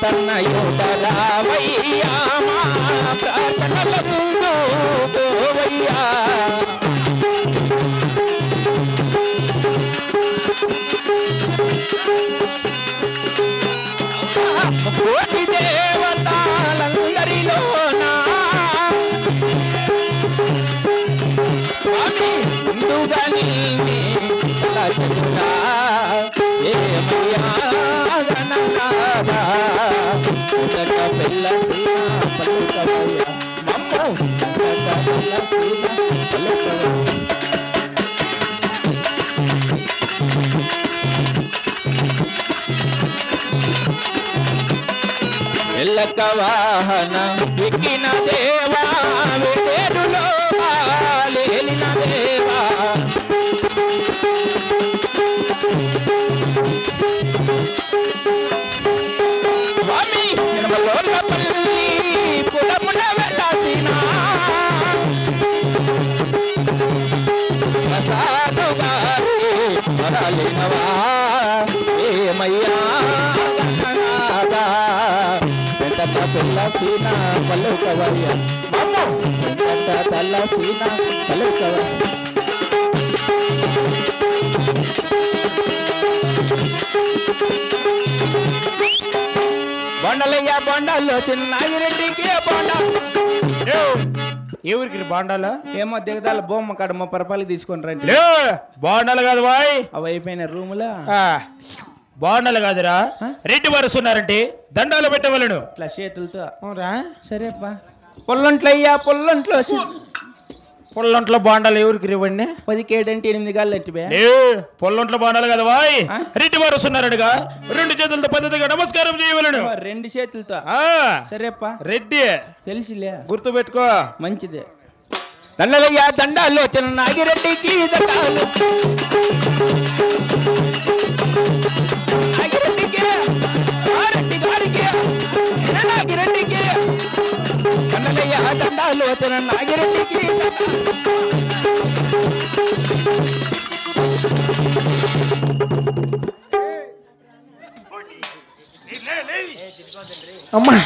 ತನ್ನ ఎల్లక వాహన ఎక్కిన దేవా వేరులో లేలిన దేవా. స్వామి నినమలోర్లపల్లి వెళ్ళాసిన. ప్రసాదు మరలినవా ఏమయ్యా? వెంటట తెల్లసీన పలుకవయ్య మమ్ము వెంటట తెల్లసీన పలుకవయ్య బొండలయ్య బొండల్లో చిన్న రెడ్డికి బొండ. ఏ! ఊరికి బాండాలా? ఏమో దిగదాల బొమ్మ కాడ ముప్పై రూపాయలు తీసుకొని రండి. బాండాలు కాదు బాయ్. అవి అయిపోయిన రూములో? ఆ, బాండాలు కాదురా. రెడ్డి వారు ఉన్నారంటే దండాలు పెట్టవలను. ఇట్లా చేతులతో. సరేపా. పొల్లంట్లో అయ్యా పొల్లంట్లో పొల్లంట్లో బాండాలు ఎవరికి ఇవ్వండి? పదికేడు అంటే ఎనిమిది గాళ్ళు పొల్లంట్లో బాండాలు కదా బాయ్. ఆ? రెడ్డి వారు ఉన్నారడుగా రెండు చేతులతో పద్ధతిగా నమస్కారం చేయవలను. రెండు చేతులతో. ఆ. సరేపా. రెడ్డి. తెలిసిలే. గుర్తు పెట్టుకో. మంచిదే. దండలయ్యా దండాలు చిన్న నాగిరెడ్డికి దండాలు. దండలయ్యా దండాలు చిన్న నాగిరెడ్డికి దండాలు. అమ్మా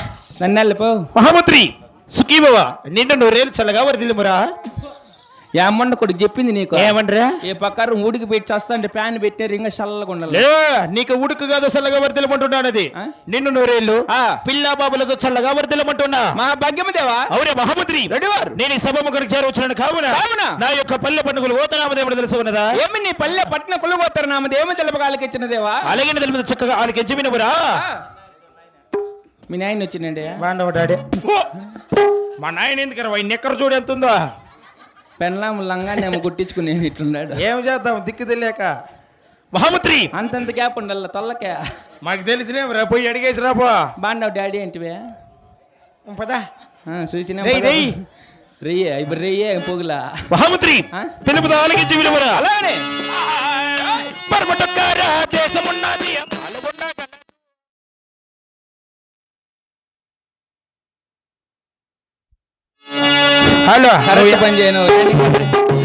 దండాలు పో మహామంత్రి సుఖీభవ నిన్న నూరేళ్ళు చల్లగా వరదిల్లుమురా ఏమన్న కొడుకు చెప్పింది నీకు? ఏమంటారా ఏ ప్రకారం ఊడికి పెట్టి చేస్తా ప్యాన్ పెట్టారు ఇంకా చల్లగా ఉండాలి. నీకు ఉడుకు కాదు చల్లగా వర్దిలమంటున్నానది ఆ? నిన్ను నూరేళ్ళు ఆ. పిల్ల బాబులతో చల్లగా వర్దిలమంటున్నా మా భాగ్యమదేవా? అవునే మహామంత్రి. రెడ్డివారు. నేను ఈ సభముఖరికి చేరవచ్చున్నాను కావున కావున. నా యొక్క పల్లె పండుగలు ఓతనామదేవుడు తెలుసు ఉన్నదా? ఏమి నీ పల్లె పట్టిన కొలుగోతారు నామదేమో తెలపగాలకి ఇచ్చినదేవా? అలాగే తెలుపు చక్కగా వాళ్ళకి ఎంచిమినవురా మీ నాయన వచ్చిందండి. డాడీ. మా నాయన ఎందుకు రా నెక్కర చూడు ఎంత ఉందో పెన్లాం లంగానేమో గుట్టించుకుని ఇట్లున్నాడు ఏం చేద్దాం దిక్కు తెలియక. మహామంత్రి అంతంత గ్యాప్ ఉండాల తొల్లకే. మాకు తెలిసినే రా పోయి అడిగేసి రాపో బాండవ్ డాడీ ఏంటివే? పదా. చూసినా రేయ్, రేయ్. రెయ్యే ఇప్పుడు రెయ్యే పొగులా. మహామంత్రి? తెలుపుదా ఆలకించి విలువరా అలాగనే. పరమటొక్కారా దేశమున్నది. పాల్గొన్నా హలో. కరెక్ట్ పని చేయను.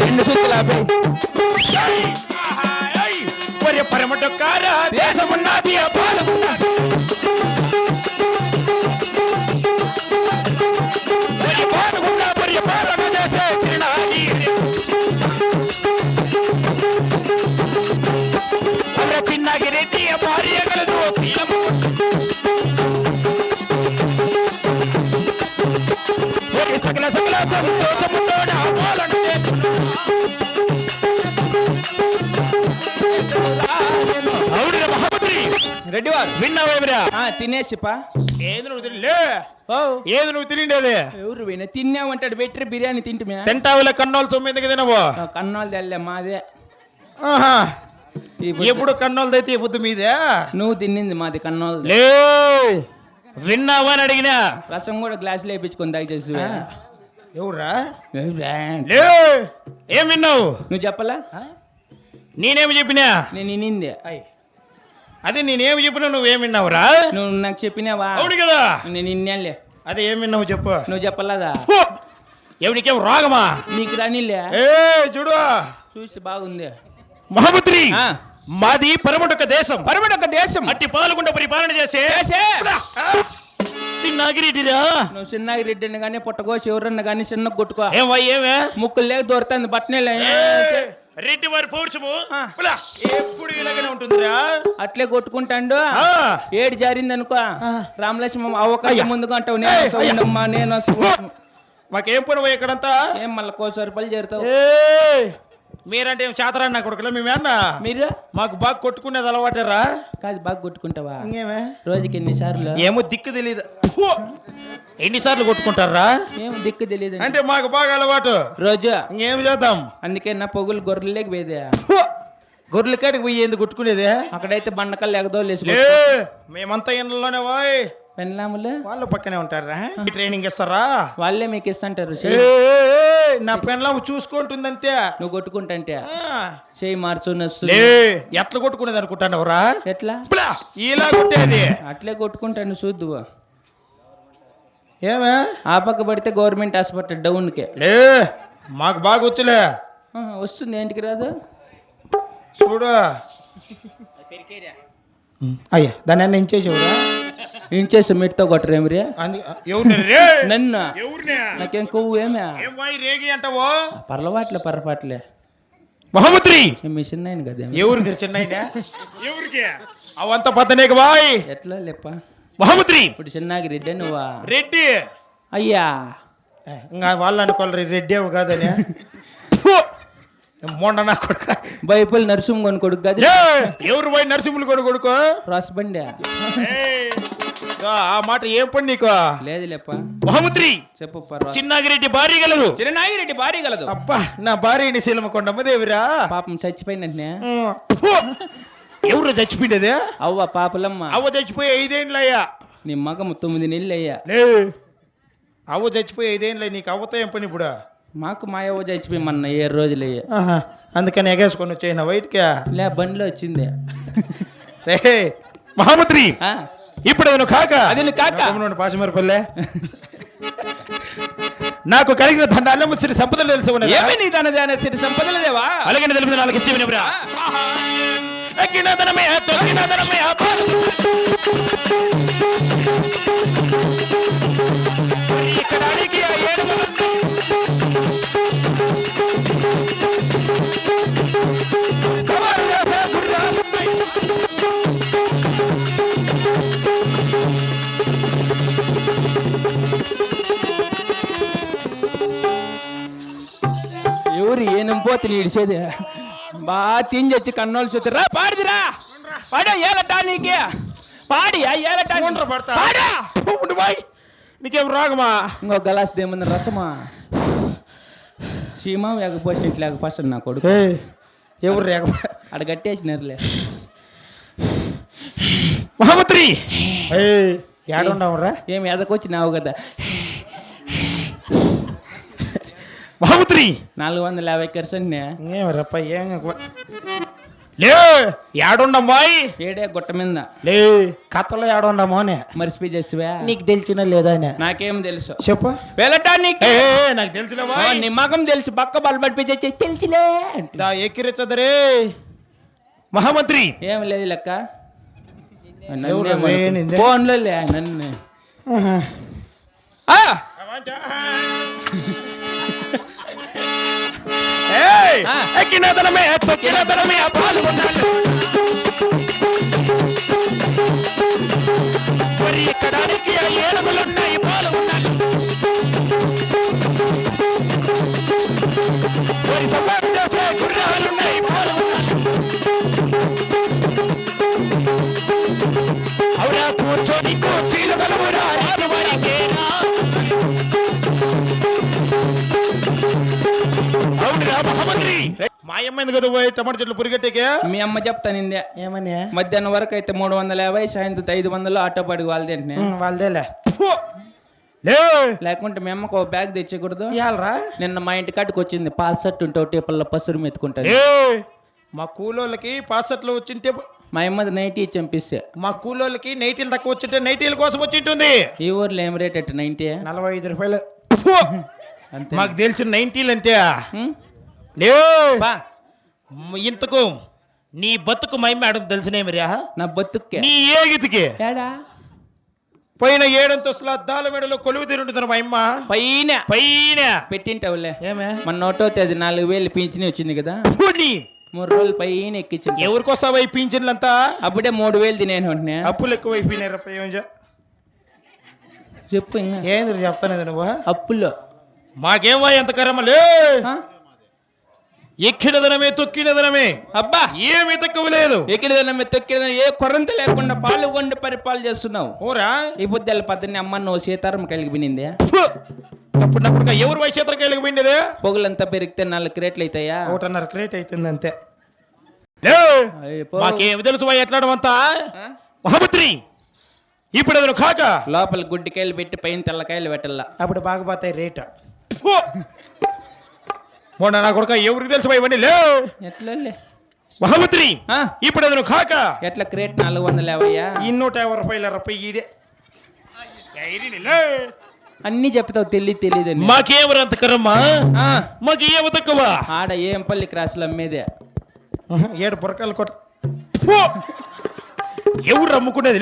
రెండు సుత్తులు ఆపేయ్. మరి పరమటొక్కారా దేశమున్నది పాల్గొన్నది సకల సకల సంతోషముతో నా పాలన అవును మహామంత్రి రెడ్డి వారు విన్నావేమిరా ఆ, తినేసి పా ఏది నువ్వు తినలే? ఓ. ఏది నువ్వు తినిండేది? ఎవరు పోయినా తిన్నామంటాడు బెటర్ బిర్యానీ తింటుమే? తింటావులే కన్నోలు సొమ్మిదికి తినవు? కన్నోళ్ళు తెల్లే మాదే. ఆహా. ఎప్పుడు కన్నోలు అయితే పొద్దు మీదే? నువ్వు తిన్నింది మాది కన్నోళ్ళు లే. విన్నావా అని అడిగినా. రసం కూడా గ్లాసులో వేయించుకొని దయచేసి ఎవరా? లే ఏం విన్నావు? నువ్వు చెప్పలా? నేనేమి చెప్పినా? నేను వినింది. అదే నేనేమి చెప్పినా నువ్వేం విన్నావురా? నువ్వు నాకు చెప్పినావా? అవును కదా. నేను నిన్నేలే అదే ఏం విన్నావు చెప్పు. నువ్వు చెప్పలేదా? హో! ఎవరికేం రాగమా? నీకు రానిలే. ఏ చూడు. చూసి బాగుంది. మహామంత్రి ఆ, మాది పరమటొక దేశం. పరమడొక దేశం. అట్టి పాల్గొండ పరిపాలన చేసే. చిన్నాగిరిటిరా నువ్వు చిన్నగా రెడ్డిని కానీ పుట్టకోసి ఎవరన్నా కానీ చిన్న కొట్టుకో. ఏమై ఏమే? ముక్కులు లేక దొరుకుతుంది బట్టనే రెడ్డి వారి పౌరుషము. ఎప్పుడు ఇలాగనే ఉంటుందిరా? అట్లే కొట్టుకుంటాండు. ఏడు జారింది అనుకో రామలక్ష్మ అవకాశం ముందుగా అంటావు. నేను నేను. మాకేం పని ఇక్కడంతా? ఏం మళ్ళీ రూపాయలు చేరుతావు? మీరంటే ఏం చేతరా నా కొడుకులా? మేమేనా మీరు? మాకు బాగా కొట్టుకునేది అలవాటరా? కాదు బాగా కొట్టుకుంటావా? ఇంకేమే? రోజుకి ఎన్నిసార్లు ఏమో దిక్కు తెలియదు ఎన్నిసార్లు కొట్టుకుంటారా? ఏం దిక్కు తెలియదు అంటే మాకు బాగా అలవాటు. రోజు. ఇంకేం చేద్దాం? అందుకే నా పొగులు గొర్రెలేకి పోయేదే. గొర్రెల కాడికి పోయి ఎందుకు కొట్టుకునేదే? అక్కడైతే బండకల్ ఎగదో లేసి లే మేమంతా ఇండ్లలోనే పోయ్ పెళ్ళాములు వాళ్ళు పక్కనే ఉంటారా? ట్రైనింగ్ ఇస్తారా? వాళ్ళే మీకు ఇస్తుంటారు నా పెన్లాము చూసుకుంటుంది అంతే నువ్వు కొట్టుకుంటుంటే. ఆ. చెయ్యి మార్చు నస్సు. లే ఎట్లా కొట్టుకునేది అనుకుంటానవరా ఎట్లా? ఇలా కొట్టేది. అట్లే కొట్టుకుంటాను చూద్దు. ఏమే? ఆ పక్క పడితే గవర్నమెంట్ హాస్పిటల్ డౌన్కి. లే మాకు బాగా వచ్చులే. వస్తుంది ఏంటికి రాదు? చూడు. అయ్యా దాన్ని అన్న ఇంచేసేవురా? ఇంచేసి మెట్తో ఎవరిని రే నన్ను నాకేం కొవ్వు ఏమే ఏం వాయి రేగి అంటావో పర్లవాట్లే పర్రపాట్లే మహమ్మద్రి నేను మీ చిన్న కదా ఎవరికి చిన్న ఎవరికి అవంతా పద్దనేక బాయ్ ఎట్లా లేప్ప మహమ్మద్రి ఇప్పుడు చిన్నకి రెడ్డి నువ్వా రెడ్డి అయ్యా ఇంకా వాళ్ళు అనుకోవాలి రెడ్డి ఏమో కాదని! మొండ నా కొడుక బైపుల్ నరసింహ కొని కొడుకు కదా ఎవరు పోయి నరసింహులు కొడు కొడుకో రాస్ బండి ఆ మాట ఏం పని నీకు? లేదు లేప్ప మహమ్మద్రి చెప్పు చిన్నాగిరెడ్డి భార్య గలరు చిన్ననాగిరెడ్డి భారీ గలదు. అబ్బా నా భార్యని శీలమకొండమ్మ దేవిరా పాపం చచ్చిపోయినట్నే ఫు! ఎవరు చచ్చిపోయిండేది అవ్వ పాపలమ్మ. అవ్వ చచ్చిపోయి ఐదేండ్లు అయ్యా నీ మగము తొమ్మిది నెలలు అయ్యా లే అవ్వ చచ్చిపోయి ఐదేండ్లు నీకు అవ్వతో ఏం పని ఇప్పుడు? మాకు మా అవ్వ చచ్చిపోయి మొన్న ఏడు రోజులు అయ్యా అందుకని ఎగేసుకొని వచ్చాయిన వైట్కా. లే బండిలో వచ్చింది. రే మహామంత్రి ఇప్పుడు అదను కాక. అదను కాక. పాశమరపల్లె నాకు కలిగిన దండాలమ్మ శ్రీ సంపదలు తెలిసి ఉన్నది? ఏమి నీ తన దాన సిరి సంపదలు దేవా అలాగే తెలుపు నాలుగు ఇచ్చి వినబ్రా ఎక్కినదనమే తొక్కినదనమే అపారు. మరి ఏనం పోతే ఇడిసేది బా తింజొచ్చి కన్నోళ్ళు చూస్తే రా పాడిదిరా. పాడా ఏలటా నీకే? పాడి ఏలటా. పాడా. బాయ్. నీకేం రాగమా? ఇంకో గలాస్ దేమంది రసమా? సీమా ఎగపోసి ఇట్లా ఎగపోస్తాడు నా కొడుకు. ఎవరు రేగమా అక్కడ కట్టేసినారులే మహామంత్రి! ఏడుండవరా? ఏమి ఎదకొచ్చినావు కదా? మహామంత్రి నాలుగు వందల యాభై కర్సన్ ఇంకేమరప్ప ఏం ఎక్కువ- లే ఏడుండమ్మాయి ఏడే గుట్ట మీద. లే. కథలో ఏడుండమో అని. మరిసిపోయి చేసివా. నీకు తెలిసిన లేదా నాకేం తెలుసు. చెప్పు. వెళ్ళటా నీకు? ఏ, ఏ, నాకు తెలిసినవా? ఓ, నీ మగం తెలుసు. పక్క బల్ పడిపోయి చేసి తెలిసిలే అంటే. దా ఎక్కిరించదరే మహామంత్రి ఏం లేదు లెక్క? ఫోన్లో లే నన్ను. ஏய் கிணதனமே கிணதனமே பால் கொண்டாடு பெரிய கடானிக்கு ஏழு ఎందుకు కదా పోయి టమాటా చెట్లు పురిగట్టేకే? మీ అమ్మ చెప్తానిందే ఏమని? మధ్యాహ్నం వరకు అయితే మూడు వందల యాభై సాయంత్రం ఐదు వందలు ఆటో పడికి వాళ్ళది వాళ్ళదేలే. లే! లేకుంటే మీ అమ్మకు ఒక బ్యాగ్ తెచ్చకూడదు నిన్న మా ఇంటి కాడికి వచ్చింది పాస్ షర్ట్ ఉంటే ఒకటి పిల్ల పసురు మెత్తుకుంటుంది ఏ మా కూలోళ్ళకి పాసట్లు వచ్చింటే మా అమ్మది నైటీ చంపిస్తే. మా కూలోళ్ళకి నైటీలు తక్కువ వచ్చింటే నైటీల కోసం వచ్చింటుంది ఈ ఊర్లో ఏం రేట్ అట్టు నైన్టీ? నలభై ఐదు రూపాయలు. అంతే. మాకు తెలిసిన నైన్టీలు అంటే. ఉం? ఇంతకు నీ బతుకు మైమ్మ ఆడడం తెలిసినేమిరా నా బతుక్కే నీ ఏగితికి. ఏడా? పైన ఏడంతస్తుల అద్దాల మెడలో కొలువు తిరుగుతుంది మైమ్మ పైన. పైన. పెట్టింటావులే. ఏమే? మన నోటో తేదీ నాలుగు వేలు పింఛని వచ్చింది కదా. మూడు రోజులు పైన ఎక్కించింది. ఈ పింఛన్లంతా? అప్పుడే మూడు వేలు తినేను అప్పులు ఎక్కువైపోయినారు ఏం చెప్పు ఇంకా. ఏంది చెప్తానేది నువ్వు? అప్పుల్లో మాకేమో ఎంత కర్మలే? ఎక్కిన దినమే తొక్కిన దినమే అబ్బా! ఏమీ తక్కువ లేదు ఎక్కిన తొక్కిన ఏ కొరంత లేకుండా పాలు కొండ పరిపాలన చేస్తున్నావు. ఊరా? ఈ బుద్ధల పద్దెని అమ్మ నువ్వు సీతారం కలిగి వినిందే. అప్పుడు నప్పుడు ఎవరు వైశ్యత్రకి వెళ్ళిపోయింది పొగలంతా పెరిగితే నాలుగు క్రేట్లు అవుతాయా? ఒకటిన్నర క్రేట్ అవుతుంది అంతే. మాకేమి తెలుసు ఎట్లాడమంతా? ఆ? మహామంత్రి ఇప్పుడు అతను కాక. లోపల గుడ్డికాయలు పెట్టి పైన తెల్లకాయలు పెట్టల్లా అప్పుడు బాగా పోతాయి రేట్. మొన్న నా కొడుక ఎవరికి తెలుసు ఇవన్నీ? లే ఎట్లా? ఇప్పుడు అతను కాక. ఎట్లా క్రేట్ నాలుగు వందలు యావయ్యా ఇన్నూట యాభై రూపాయల రూపాయి ఈడే. అన్ని చెప్తావు తెలియదు తెలియదని మాకేమరు అంత కరమ్మా మాకు ఏమ తక్కువ? ఆడ ఏం పల్లి క్రాసులు అమ్మేదే? ఏడు బురకాలు కొట్ట. ఎవరు అమ్ముకునేది